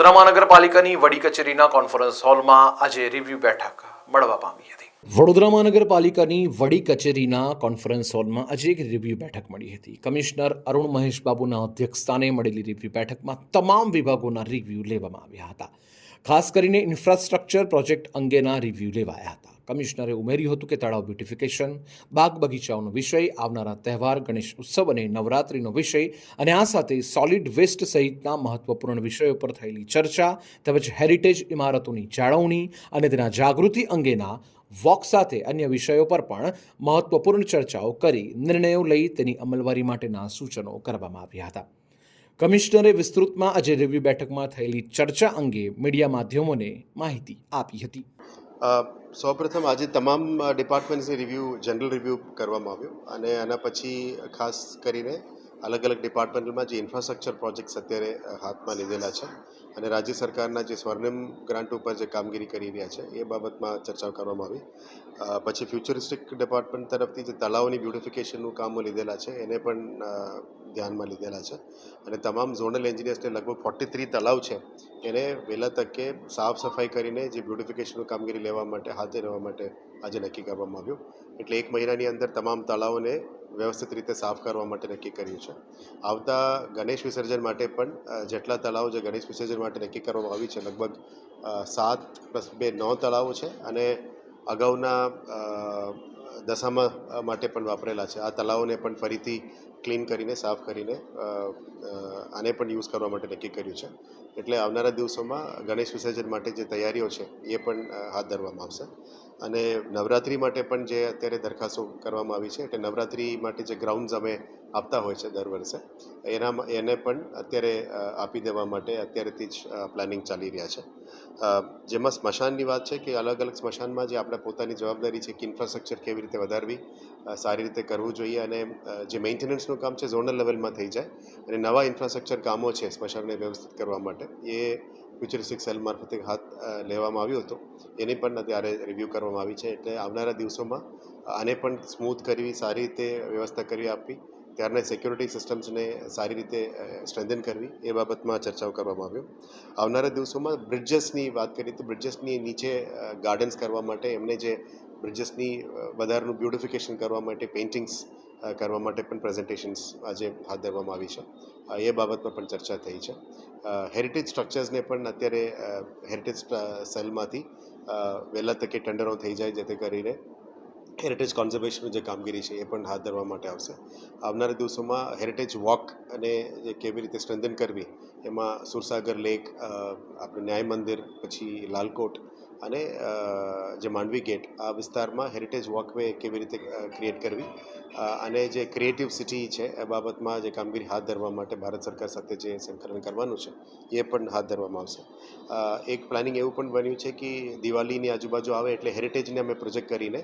વડોદરા મહાનગરપાલિકાની વડી કચેરીના કોન્ફરન્સ હોલમાં આજે રિવ્યુ બેઠક મળવા પામી હતી. વડોદરા મહાનગરપાલિકાની વડી કચેરીના કોન્ફરન્સ હોલમાં આજે એક રિવ્યુ બેઠક મળી હતી. કમિશનર અરુણ મહેશ બાબુના અધ્યક્ષસ્થાને મળેલી રિવ્યુ બેઠકમાં તમામ વિભાગોના રિવ્યુ લેવામાં આવ્યા હતા. ખાસ કરીને ઇન્ફ્રાસ્ટ્રક્ચર પ્રોજેક્ટ અંગેના રિવ્યુ લેવાયા હતા. કમિશનરે ઉમેર્યું હતું કે તળાવ બ્યુટિફિકેશન બાગ બગીચાઓનો વિષય, આવનારા તહેવાર, ગણેશ ઉત્સવ અને નવરાત્રિનો વિષય અને આ સાથે સોલિડ વેસ્ટ સહિતના મહત્વપૂર્ણ વિષયો પર થયેલી ચર્ચા, તેમજ હેરિટેજ ઇમારતોની જાળવણી અને તેના જાગૃતિ અંગેના વોક સાથે અન્ય વિષયો પર પણ મહત્વપૂર્ણ ચર્ચાઓ કરી નિર્ણયો લઈ તેની અમલવારી માટેના સૂચનો કરવામાં આવ્યા હતા. કમિશનરે વિસ્તૃતમાં આજે રિવ્યુ બેઠકમાં થયેલી ચર્ચા અંગે મીડિયા માધ્યમોને માહિતી આપી હતી. સૌપ્રથમ આજે તમામ ડિપાર્ટમેન્ટ્સની રિવ્યૂ જનરલ રિવ્યૂ કરવામાં આવ્યું. અને આના પછી ખાસ કરીને અલગ અલગ ડિપાર્ટમેન્ટમાં જે ઇન્ફ્રાસ્ટ્રક્ચર પ્રોજેક્ટ્સ અત્યારે હાથમાં લીધેલા છે અને રાજ્ય સરકારના જે સ્વર્ણિમ ગ્રાન્ટ ઉપર જે કામગીરી કરી રહ્યા છે, એ બાબતમાં ચર્ચાઓ કરવામાં આવી. પછી ફ્યુચરિસ્ટિક ડિપાર્ટમેન્ટ તરફથી જે તળાવોની બ્યુટિફિકેશનનું કામો લીધેલા છે, એને પણ ધ્યાનમાં લીધેલા છે. અને તમામ ઝોનલ એન્જિનિયર્સને લગભગ ફોર્ટી થ્રી તળાવ છે, એને વહેલા તકે સાફ સફાઈ કરીને જે બ્યુટિફિકેશનનું કામગીરી લેવા માટે, હાથે રહેવા માટે આજે નક્કી કરવામાં આવ્યું. એટલે એક મહિનાની અંદર તમામ તળાવોને વ્યવસ્થિત રીતે સાફ કરવા માટે નક્કી કર્યું છે. આવતા ગણેશ વિસર્જન માટે પણ જેટલા તળાવો જે ગણેશ વિસર્જન માટે નક્કી કરવામાં આવી છે, લગભગ સાત પ્લસ બે નવ તળાવો છે અને અગાઉના દશામાં માટે પણ વાપરેલા છે. આ તળાવોને પણ ફરીથી ક્લીન કરીને, સાફ કરીને આને પણ યુઝ કરવા માટે નક્કી કર્યું છે. એટલે આવનારા દિવસોમાં ગણેશ વિસર્જન માટે જે તૈયારીઓ છે, એ પણ હાથ ધરવામાં આવશે. અને નવરાત્રિ માટે પણ જે અત્યારે દરખાસ્તો કરવામાં આવી છે, એટલે નવરાત્રિ માટે જે ગ્રાઉન્ડ્સ અમે આપતા હોય છે દર વર્ષે એના એને પણ અત્યારે આપી દેવા માટે અત્યારેથી જ પ્લાનિંગ ચાલી રહ્યા છે. જેમાં સ્મશાનની વાત છે કે અલગ અલગ સ્મશાનમાં જે આપણે પોતાની જવાબદારી છે કે ઇન્ફ્રાસ્ટ્રક્ચર કેવી રીતે વધારવી સારી રીતે કરવું જોઈએ અને જે મેન્ટેનન્સનું કામ છે ઝોનલ લેવલમાં થઈ જાય અને નવા ઇન્ફ્રાસ્ટ્રક્ચર કામો છે સ્મશાનને વ્યવસ્થિત કરવા માટે, એ ફ્યુચરિસ્ટિક સેલ મારફતે હાથ લેવામાં આવ્યો હતો. એની પણ અત્યારે રિવ્યૂ કરવામાં આવી છે એટલે આવનારા દિવસોમાં આને પણ સ્મૂથ કરવી, સારી રીતે વ્યવસ્થા કરી આપવી, ત્યારના સિક્યોરિટી સિસ્ટમ્સને સારી રીતે સ્ટ્રેન્થન કરવી, એ બાબતમાં ચર્ચાઓ કરવામાં આવ્યો. આવનારા દિવસોમાં બ્રિજેસની વાત કરીએ તો બ્રિજસની નીચે ગાર્ડન્સ કરવા માટે એમને જે બ્રિડ્જસની વધારાનું બ્યુટિફિકેશન કરવા માટે પેઇન્ટિંગ્સ કરવા માટે પણ પ્રેઝન્ટેશન્સ આજે હાથ ધરવામાં આવી છે. એ બાબતમાં પણ ચર્ચા થઈ છે. હેરિટેજ સ્ટ્રક્ચર્સને પણ અત્યારે હેરિટેજ સેલમાંથી વહેલા તકે ટેન્ડરો થઈ જાય જેથી કરીને હેરિટેજ કોન્ઝર્વેશનની જે કામગીરી છે એ પણ હાથ ધરવા માટે આવશે. આવનારા દિવસોમાં હેરિટેજ વોક અને જે કેવી રીતે સ્ટ્રેન્થન કરવી, એમાં સુરસાગર લેક આપણે ન્યાય મંદિર, પછી લાલકોટ અને જે માંડવી ગેટ, આ વિસ્તારમાં હેરિટેજ વોકવે કેવી રીતે ક્રિએટ કરવી? અને જે ક્રિએટિવ સિટી છે, એ બાબતમાં જે કામગીરી હાથ ધરવા માટે ભારત સરકાર સાથે જે સંકલન કરવાનું છે, એ પણ હાથ ધરવામાં આવશે. એક પ્લાનિંગ એવું પણ બન્યું છે કે દિવાળીની આજુબાજુ આવે એટલે હેરિટેજને અમે પ્રોજેક્ટ કરીને,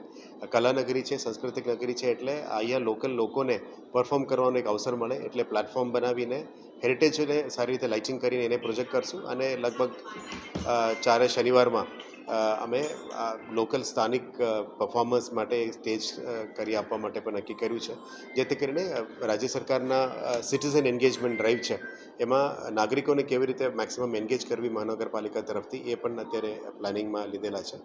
કલાનગરી છે, સાંસ્કૃતિક નગરી છે એટલે અહીંયા લોકલ લોકોને પરફોર્મ કરવાનો એક અવસર મળે એટલે પ્લેટફોર્મ બનાવીને હેરિટેજને સારી રીતે લાઇટિંગ કરીને એને પ્રોજેક્ટ કરશું અને લગભગ ચારે શનિવારમાં અમે લોકલ સ્થાનિક પરફોર્મન્સ માટે સ્ટેજ કરી આપવા માટે પણ નક્કી કર્યું છે. જેથી કરીને રાજ્ય સરકારના સિટીઝન એન્ગેજમેન્ટ ડ્રાઈવ છે. એમાં નાગરિકોને કેવી રીતે મેક્સિમમ એન્ગેજ કરવી મહાનગરપાલિકા તરફથી, એ પણ અત્યારે પ્લાનિંગમાં લીધેલા છે.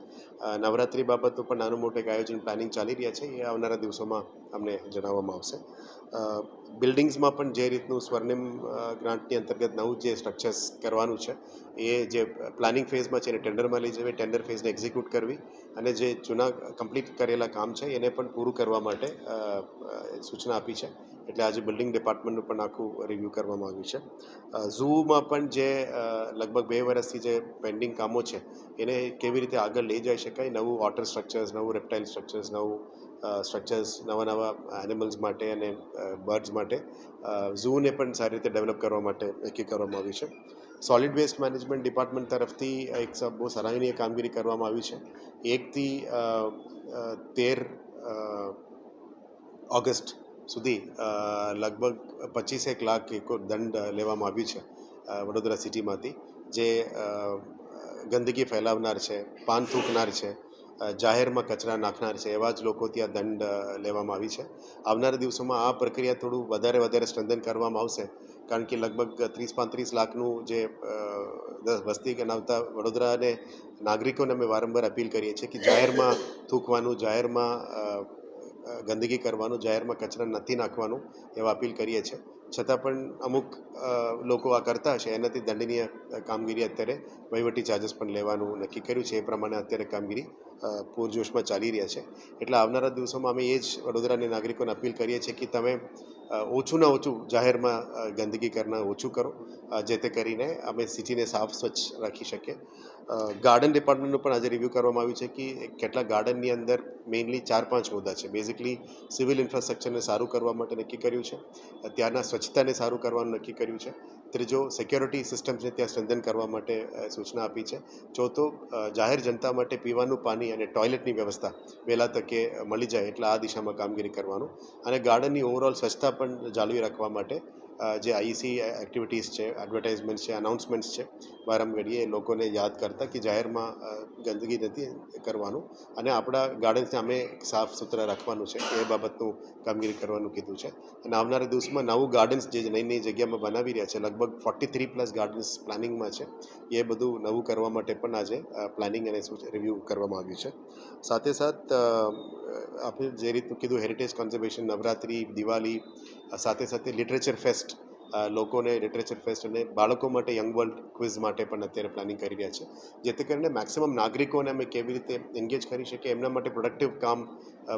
નવરાત્રિ બાબતનું પણ નાનું મોટું એક આયોજન પ્લાનિંગ ચાલી રહ્યા છે. એ આવનારા દિવસોમાં અમને જણાવવામાં આવશે. બિલ્ડિંગ્સમાં પણ જે રીતનું સ્વર્ણિમ ગ્રાન્ટની અંતર્ગત નવું જે સ્ટ્રક્ચર્સ કરવાનું છે, એ જે પ્લાનિંગ ફેઝમાં છે એને ટેન્ડરમાં લઈ જવી ટેન્ડર ફેઝને એક્ઝિક્યુટ કરવી અને જે જૂના કમ્પ્લીટ કરેલા કામ છે એને પણ પૂરું કરવા માટે સૂચના આપી છે. એટલે આજે બિલ્ડિંગ ડિપાર્ટમેન્ટનું પણ આખું રિવ્યૂ કરવામાં આવ્યું છે. ઝૂમાં પણ જે લગભગ બે વર્ષથી જે પેન્ડિંગ કામો છે, એને કેવી રીતે આગળ લઈ જઈ શકાય, નવું વોટર સ્ટ્રક્ચર્સ નવું રેપ્ટાઇલ સ્ટ્રક્ચર્સ નવું સ્ટ્રક્ચર્સ નવા નવા એનિમલ્સ માટે અને બર્ડ્સ માટે ઝૂને પણ સારી રીતે ડેવલપ કરવા માટે નક્કી કરવામાં આવ્યું છે. સોલિડ વેસ્ટ મેનેજમેન્ટ ડિપાર્ટમેન્ટ તરફથી એક બહુ સરાહનીય કામગીરી કરવામાં આવી છે. એકથી તેર ઓગસ્ટ સુધી લગભગ પચીસેક લાખ એકો દંડ લેવામાં આવ્યું છે વડોદરા સિટીમાંથી. જે ગંદકી ફેલાવનાર છે, પાન થૂંકનાર છે જાહેરમાં કચરા નાખનાર છે, એવા જ લોકો ત્યાં દંડ લેવામાં આવી છે. આવનારા દિવસોમાં આ પ્રક્રિયા થોડું વધારે વધારે સ્ટ્રેન્થન કરવામાં આવશે, કારણ કે લગભગ ત્રીસ પાંત્રીસ લાખનું જે વસ્તી ગણાવતા વડોદરાને નાગરિકોને અમે વારંવાર અપીલ કરીએ છીએ કે જાહેરમાં થૂકવાનું, જાહેરમાં ગંદકી કરવાનું, જાહેરમાં કચરા નથી નાખવાનું એવા અપીલ કરીએ છીએ. છતાં પણ અમુક લોકો આ કરતા હશે, એનાથી દંડનીય કામગીરી અત્યારે વહીવટી ચાર્જસ પણ લેવાનું નક્કી કર્યું છે, એ પ્રમાણે અત્યારે કામગીરી પૂરજોશમાં ચાલી રહ્યા છે. એટલે આવનારા દિવસોમાં અમે એ જ વડોદરાના નાગરિકોને અપીલ કરીએ છીએ કે તમે ઓછુંના ઓછું જાહેરમાં ગંદકી કરના ઓછું કરો જે તે કરીને અમે સિટીને સાફ, સ્વચ્છ રાખી શકીએ. ગાર્ડન ડિપાર્ટમેન્ટનું પણ આજે રિવ્યૂ કરવામાં આવ્યું છે કે કેટલા ગાર્ડનની અંદર મેઇનલી ચાર પાંચ મુદ્દા છે બેઝિકલી સિવિલ ઇન્ફ્રાસ્ટ્રક્ચરને સારું કરવા માટે નક્કી કર્યું છે. ત્યાંના સ્વચ્છતાને સારું કરવાનું નક્કી કર્યું છે. ત્રીજો સિક્યોરિટી સિસ્ટમ્સને ત્યાં સ્ટ્રેન્થન કરવા માટે સૂચના આપી છે. ચોથો જાહેર જનતા માટે પીવાનું પાણી અને ટોયલેટની વ્યવસ્થા વહેલા તકે મળી જાય એટલે આ દિશામાં કામગીરી કરવાનું. અને ગાર્ડનની ઓવરઓલ સ્વચ્છતા પણ જાળવી રાખવા માટે જે આઈસી એક્ટિવિટીઝ છે એડવર્ટાઇઝમેન્ટ છે અનાઉન્સમેન્ટ્સ છે વારંવારીએ એ લોકોને યાદ કરતા કે જાહેરમાં ગંદકી નથી કરવાનું. અને આપણા ગાર્ડન્સને અમે સાફ સુથરા રાખવાનું છે, એ બાબતનું કામગીરી કરવાનું કીધું છે. અને આવનારા દિવસમાં નવું ગાર્ડન્સ જે નવી નવી જગ્યામાં બનાવી રહ્યા છે, લગભગ ફોર્ટી થ્રી પ્લસ ગાર્ડન્સ પ્લાનિંગમાં છે, એ બધું નવું કરવા માટે પણ આજે પ્લાનિંગ અને રિવ્યૂ કરવામાં આવ્યું છે. સાથે સાથ આપણે જે રીતનું કીધું હેરિટેજ કન્ઝર્વેશન નવરાત્રિ, દિવાળી, સાથે સાથે લિટરેચર ફેસ્ટ લોકોને લિટરેચર ફેસ્ટ અને બાળકો માટે યંગ વર્લ્ડ ક્વિઝ માટે પણ અત્યારે પ્લાનિંગ કરી રહ્યા છે. જેથી કરીને મેક્સિમમ નાગરિકોને અમે કેવી રીતે એન્ગેજ કરી શકીએ, એમના માટે પ્રોડક્ટિવ કામ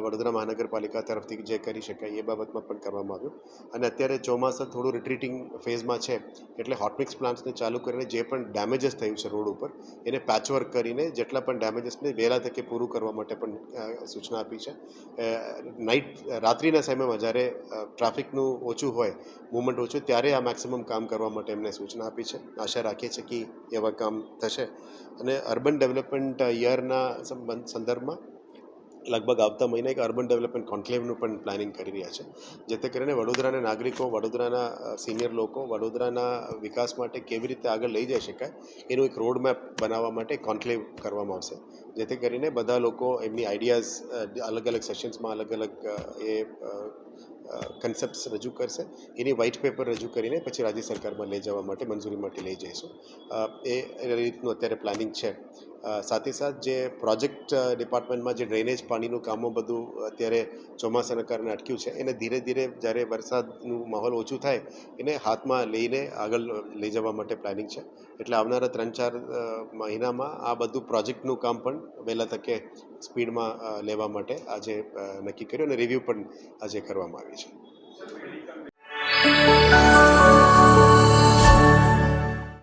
વડોદરા મહાનગરપાલિકા તરફથી જે કરી શકાય એ બાબતમાં પણ કરવામાં આવ્યું. અને અત્યારે ચોમાસા થોડું રિટ્રીટિંગ ફેઝમાં છે, એટલે હોટમિક્સ પ્લાન્ટ્સને ચાલુ કરીને જે પણ ડેમેજીસ થયું છે રોડ ઉપર, એને પેચવર્ક કરીને જેટલા પણ ડેમેજીસને વહેલા તકે પૂરું કરવા માટે પણ સૂચના આપી છે. નાઇટ રાત્રિના સમયમાં જ્યારે ટ્રાફિકનું ઓછું હોય મુવમેન્ટ ઓછું ત્યારે આ મેક્સિમમ કામ કરવા માટે એમને સૂચના આપી છે. આશા રાખીએ છીએ કે એવા કામ થશે. અને અર્બન ડેવલપમેન્ટ યરના સંબંધ સંદર્ભમાં લગભગ આવતા મહિને એક અર્બન ડેવલપમેન્ટ કોન્ક્લેવનું પણ પ્લાનિંગ કરી રહ્યા છે. જેથી કરીને વડોદરાના નાગરિકો, વડોદરાના સિનિયર લોકો વડોદરાના વિકાસ માટે કેવી રીતે આગળ લઈ જઈ શકાય એનું એક રોડ મેપ બનાવવા માટે કોન્ક્લેવ કરવામાં આવશે. જેથી કરીને બધા લોકો એમની આઈડિયાઝ અલગ અલગ સેશન્સમાં અલગ અલગ એ કન્સેપ્ટ્સ રજૂ કરશે. એની વ્હાઇટ પેપર રજૂ કરીને પછી રાજ્ય સરકારમાં લઈ જવા માટે મંજૂરી માટે લઈ જઈશું. એ રીતનું અત્યારે પ્લાનિંગ છે. સાથે સાથ જે પ્રોજેક્ટ ડિપાર્ટમેન્ટમાં જે ડ્રેનેજ પાણીનું કામો બધું અત્યારે ચોમાસાના કારણે અટક્યું છે, એને ધીરે ધીરે જ્યારે વરસાદનું માહોલ ઓછું થાય, એને હાથમાં લઈને આગળ લઈ જવા માટે પ્લાનિંગ છે. એટલે આવનારા ત્રણ ચાર મહિનામાં આ બધું પ્રોજેક્ટનું કામ પણ વહેલા તકે સ્પીડમાં લેવા માટે આજે નક્કી કર્યું અને રિવ્યૂ પણ આજે કરવામાં આવી છે